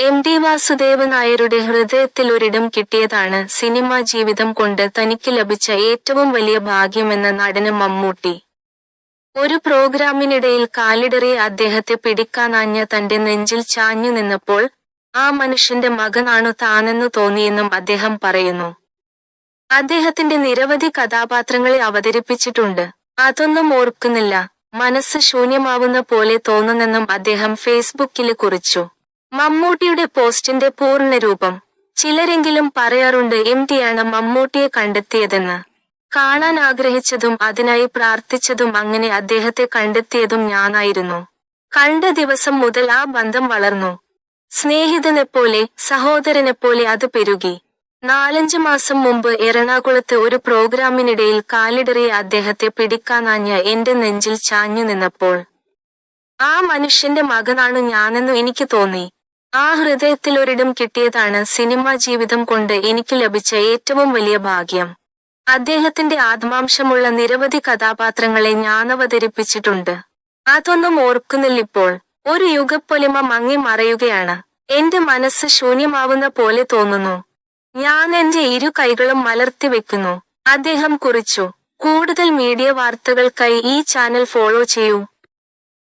M T Vasudevan നായരുടെ ഹൃദയത്തിൽ ഒരിടം കിട്ടിയതാണ് സിനിമാ ജീവിതം കൊണ്ട് തനിക്ക് ലഭിച്ച ഏറ്റവും വലിയ ഭാഗ്യമെന്ന നടന് മമ്മൂട്ടി. ഒരു പ്രോഗ്രാമിനിടയിൽ കാലിടറി അദ്ദേഹത്തെ പിടിക്കാനാഞ്ഞ തന്റെ നെഞ്ചിൽ ചാഞ്ഞു നിന്നപ്പോൾ ആ മനുഷ്യന്റെ മകനാണു താനെന്നു തോന്നിയെന്നും അദ്ദേഹം പറയുന്നു. അദ്ദേഹത്തിന്റെ നിരവധി കഥാപാത്രങ്ങളെ അവതരിപ്പിച്ചിട്ടുണ്ട്. അതൊന്നും ഓർക്കുന്നില്ല. മനസ്സ് ശൂന്യമാവുന്ന പോലെ തോന്നുന്നെന്നും അദ്ദേഹം ഫേസ്ബുക്കിൽ കുറിച്ചു. മമ്മൂട്ടിയുടെ പോസ്റ്റിന്റെ പൂർണ രൂപം ചിലരെങ്കിലും പറയാറുണ്ട് എം ടിയാണ് മമ്മൂട്ടിയെ കണ്ടെത്തിയതെന്ന്. കാണാൻ ആഗ്രഹിച്ചതും അതിനായി പ്രാർത്ഥിച്ചതും അങ്ങനെ അദ്ദേഹത്തെ കണ്ടെത്തിയതും ഞാനായിരുന്നു. കണ്ട ദിവസം മുതൽ ആ ബന്ധം വളർന്നു. സ്നേഹിതനെ പോലെ സഹോദരനെ പോലെ അത് പെരുകി. നാലഞ്ച് മാസം മുമ്പ് എറണാകുളത്ത് ഒരു പ്രോഗ്രാമിനിടയിൽ കാലിടറിയ അദ്ദേഹത്തെ പിടിക്കാനാഞ്ഞ എന്റെ നെഞ്ചിൽ ചാഞ്ഞു നിന്നപ്പോൾ ആ മനുഷ്യന്റെ മകനാണ് ഞാനെന്നു എനിക്ക് തോന്നി. ആ ഹൃദയത്തിൽ ഒരിടം കിട്ടിയതാണ് സിനിമാ ജീവിതം കൊണ്ട് എനിക്ക് ലഭിച്ച ഏറ്റവും വലിയ ഭാഗ്യം. അദ്ദേഹത്തിന്റെ ആത്മാംശമുള്ള നിരവധി കഥാപാത്രങ്ങളെ ഞാൻ അവതരിപ്പിച്ചിട്ടുണ്ട് അതൊന്നും ഓർക്കുന്നില്ലിപ്പോൾ. ഒരു യുഗപ്പൊലിമ മങ്ങി മറയുകയാണ്. എന്റെ മനസ്സ് ശൂന്യമാവുന്ന പോലെ തോന്നുന്നു. ഞാൻ എന്റെ ഇരു കൈകളും മലർത്തി വെക്കുന്നു. അദ്ദേഹം കുറിച്ചു. കൂടുതൽ മീഡിയ വാർത്തകൾക്കായി ഈ ചാനൽ ഫോളോ ചെയ്യൂ.